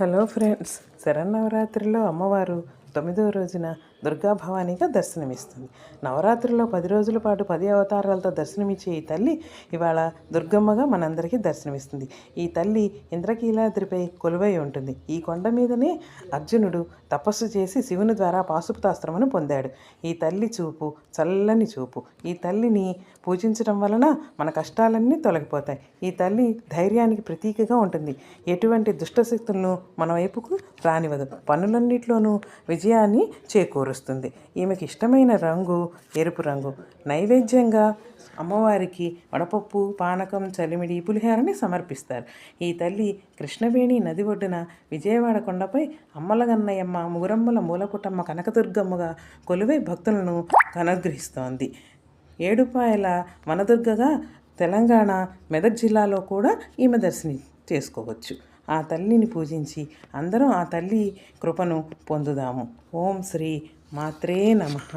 Hello friends శరన్నవరాత్రిలో అమ్మవారు తొమ్మిదవ రోజున దుర్గాభవానిగా దర్శనమిస్తుంది. నవరాత్రిలో పది రోజుల పాటు పది అవతారాలతో దర్శనమిచ్చే ఈ తల్లి ఇవాళ దుర్గమ్మగా మనందరికీ దర్శనమిస్తుంది. ఈ తల్లి ఇంద్రకీలాద్రిపై కొలువై ఉంటుంది. ఈ కొండ మీదనే అర్జునుడు తపస్సు చేసి శివుని ద్వారా పాశుపతాస్త్రమును పొందాడు. ఈ తల్లి చూపు చల్లని చూపు. ఈ తల్లిని పూజించడం వలన మన కష్టాలన్నీ తొలగిపోతాయి. ఈ తల్లి ధైర్యానికి ప్రతీకగా ఉంటుంది. ఎటువంటి దుష్టశక్తులను మన వైపుకు రానివ్వదు. పనులన్నిట్లోనూ విజయాన్ని చేకూరుస్తుంది. ఈమెకి ఇష్టమైన రంగు ఎరుపు రంగు. నైవేద్యంగా అమ్మవారికి వడపప్పు పానకం చలిమిడి పులిహోరని సమర్పిస్తారు. ఈ తల్లి కృష్ణవేణి నది ఒడ్డున విజయవాడ కొండపై అమ్మలగన్నయమ్మ ముగురమ్మల మూలపుటమ్మ కనకదుర్గమ్మగా కొలువై భక్తులను కనుగ్రహిస్తోంది. ఏడుపాయల వనదుర్గగా తెలంగాణ మెదక్ జిల్లాలో కూడా ఈమె దర్శనం చేసుకోవచ్చు. ఆ తల్లిని పూజించి అందరం ఆ తల్లి కృపను పొందుదాము. ఓం శ్రీ మాత్రే నమః.